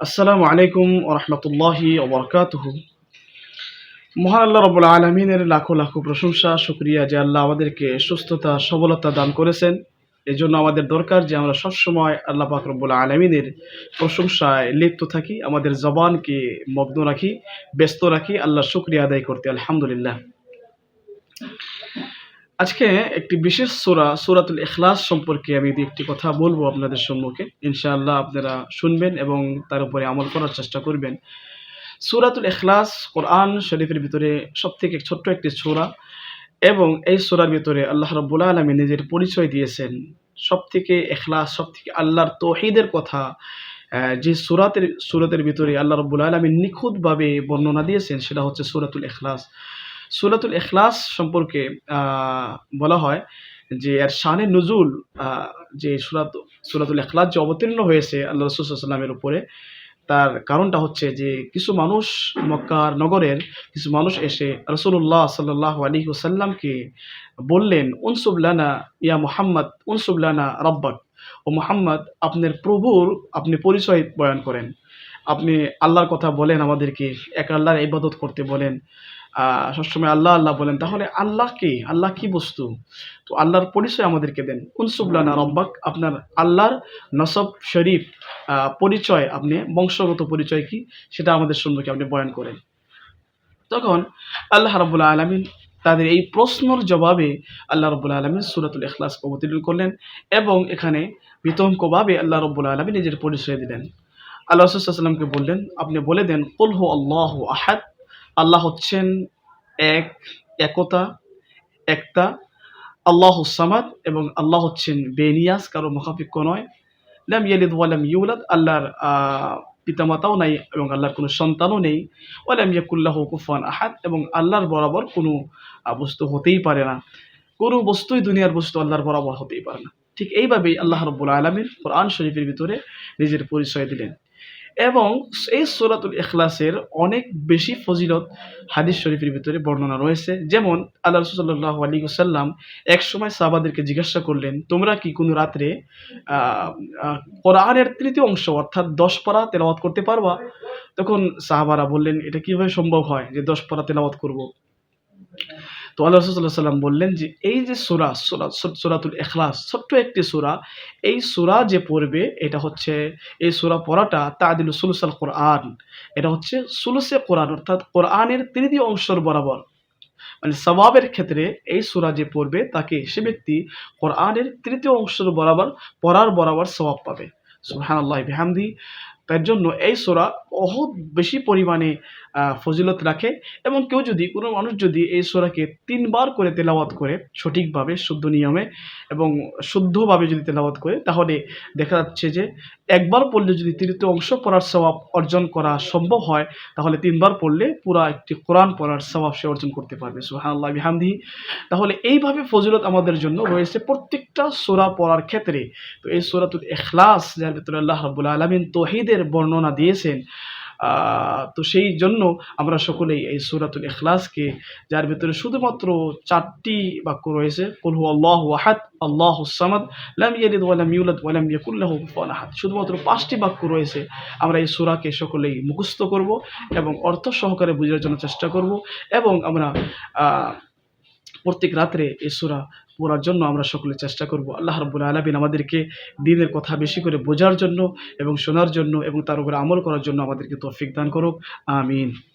আসসালামু আলাইকুম ওরহমতুল্লাহি ওবরকাতুহু। মহান আল্লাহ রবুল আলমিনের লাখো লাখো প্রশংসা, শুক্রিয়া যে আল্লাহ আমাদেরকে সুস্থতা, সবলতা দান করেছেন। এই জন্য আমাদের দরকার যে আমরা সবসময় আল্লাহ পাক রব্বুল আলমিনের প্রশংসায় লিপ্ত থাকি, আমাদের জবানকে মগ্ন রাখি, ব্যস্ত রাখি, আল্লাহর শুক্রিয়া আদায় করতে, আলহামদুলিল্লাহ। আজকে একটি বিশেষ সোরা, সুরাতুল ইখলাস সম্পর্কে আমি একটি কথা বলব আপনাদের সম্মুখে, ইনশাআল্লাহ আপনারা শুনবেন এবং তার উপরে আমল করার চেষ্টা করবেন। সুরাতুল ইখলাস কোরআন শরীফের ভিতরে সবথেকে ছোট্ট একটি সূরা এবং এই সোরার ভিতরে আল্লাহ রাব্বুল আলামিন নিজের পরিচয় দিয়েছেন। সবথেকে ইখলাস, সবথেকে আল্লাহর তহিদের কথা যে সুরাতের সুরাতের ভিতরে আল্লাহ রাব্বুল আলামিন নিখুঁতভাবে বর্ণনা দিয়েছেন সেটা হচ্ছে সুরাতুল ইখলাস। সুরাতুল ইখলাস সম্পর্কে বলা হয় যে এর শানে নজুল যে সুরাত, সুরাতুল ইখলাস যে অবতীর্ণ হয়েছে আল্লাহ রসুল সাল্লামের উপরে, তার কারণটা হচ্ছে যে কিছু মানুষ মক্কার নগরের কিছু মানুষ এসে রসুল্লাহ সাল্লাহ আলী ওসাল্লামকে বললেন উনসুবলানা ইয়া মোহাম্মদ উনসুবলানা রব্বাক। ও মোহাম্মদ, আপনার প্রভুর আপনি পরিচয় বয়ান করেন। আপনি আল্লাহর কথা বলেন আমাদেরকে, এক আল্লাহর ইবাদত করতে বলেন। সবসময় আল্লাহ আল্লাহ বলেন, তাহলে আল্লাহ কে? আল্লাহ কি বস্তু? তো আল্লাহর পরিচয় আমাদেরকে দেন। উনসুবলানা রব্বাক, আপনার আল্লাহর নসব শরীফ পরিচয় আপনি, বংশগত পরিচয় কি? সেটা আমাদের সম্মুখে আপনি বয়ান করেন। তখন আল্লাহ রাবুল্লাহ আলমিন তাদের এই প্রশ্নর জবাবে আল্লাহ রব্বুল আলমিন সুরাতুল ইখলাস অবতীর্ণ করলেন এবং এখানে বিতঙ্কভাবে আল্লাহ রব্বুল আলমিন নিজের পরিচয় দিলেন। আল্লাহ বললেন, আপনি বলে দেন, কুল হু আল্লাহ আহাদ। আল্লাহ হচ্ছেন এক, একতা একটা আল্লাহ সামাদ এবং আল্লাহ হচ্ছেন বেনিয়াস কারও মুখাফিক্য নয়। লাম ইয়ালিদ ওয়ালাম ইউলাদ, আল্লাহর পিতামাতাও নাই এবং আল্লাহর কোনো সন্তানও নেই। ওয়ালাম ইয়াকুল্লাহ কুফান আহাদ এবং আল্লাহর বরাবর কোনো বস্তু হতেই পারে না। কোনো বস্তুই দুনিয়ার বস্তু আল্লাহর বরাবর হতেই পারে না। ঠিক এইভাবেই আল্লাহ রব্বুল আলমীর কোরআন শরীফের ভিতরে নিজের পরিচয় দিলেন। এবং এই সুরাতুল ইখলাসের অনেক বেশি ফজিলত হাদিস শরীফের ভিতরে বর্ণনা রয়েছে। যেমন, আল্লাহ রসুল্লাহ আলী সাল্লাম এক সময় সাহাবাদেরকে জিজ্ঞাসা করলেন, তোমরা কি কোনো রাত্রে কোরআনের তৃতীয় অংশ অর্থাৎ দশ পারা তেলাওয়াত করতে পারবা? তখন সাহাবারা বললেন, এটা কীভাবে সম্ভব হয় যে দশ পারা তেলাওয়াত করব? তো আল্লাহ রসুল্লাহ সাল্লাম বললেন যে, এই যে সুরা সুরা সুরাতুল এখলাস ছোট্ট একটি সুরা, এই সুরা যে পড়বে, এটা হচ্ছে, এই সুরা পড়াটা তাদিল সুলুসাল কোরআন। এটা হচ্ছে সুলুসে কোরআন, অর্থাৎ কোরআনের তৃতীয় অংশর বরাবর। মানে সবাবের ক্ষেত্রে এই সুরা যে পড়বে, তাকে সে ব্যক্তি কোরআনের তৃতীয় অংশের বরাবর, পড়ার বরাবর সবাব পাবে। সুহান আল্লাহ বিহামদি। তার জন্য এই সোরা বহুত বেশি পরিমাণে ফজিলত রাখে এবং কেউ যদি, কোনো মানুষ যদি এই সোরাকে তিনবার করে তেলাওয়াত করে সঠিকভাবে, শুদ্ধ নিয়মে এবং শুদ্ধভাবে যদি তেলাওয়াত করে, তাহলে দেখা যাচ্ছে যে একবার পড়লে যদি তৃতীয় অংশ পড়ার স্বভাব অর্জন করা সম্ভব হয়, তাহলে তিনবার পড়লে পুরা একটি কোরআন পড়ার স্বভাব সে অর্জন করতে পারবে। সুহানাল্লাহ বিহামদি। তাহলে এইভাবে ফজিলত আমাদের জন্য রয়েছে প্রত্যেকটা সোরা পড়ার ক্ষেত্রে। তো এই সোরাতুল এখলাস যার ভিতরে আল্লাহ রাবুল আলমিন তহিদের বর্ণনা দিয়েছেন। তো সেই জন্য আমরা সকলেই এই সুরাতুল এখলাসকে যার ভিতরে শুধুমাত্র চারটি বাক্য রয়েছে, কুল হু আল্লাহ ওয়াহাদ আল্লাহ সামাদ, লাম ইয়ালিদ ওয়ালাম ইউলাদ ওয়ালাম ইয়াকুল্লাহু আহাদ। শুধুমাত্র পাঁচটি বাক্য রয়েছে, আমরা এই সূরাকে সকলেই মুখস্থ করব এবং অর্থ সহকারে বোঝার জন্য চেষ্টা করব এবং আমরা প্রত্যেক রাত্রে এই সুরা পড়ার জন্য আমরা সকলে চেষ্টা করব। আল্লাহ রব্বুল আলমিন আমাদেরকে দিনের কথা বেশি করে বোঝার জন্য এবং শোনার জন্য এবং তার উপরে আমল করার জন্য আমাদেরকে তৌফিক দান করুক। আমিন।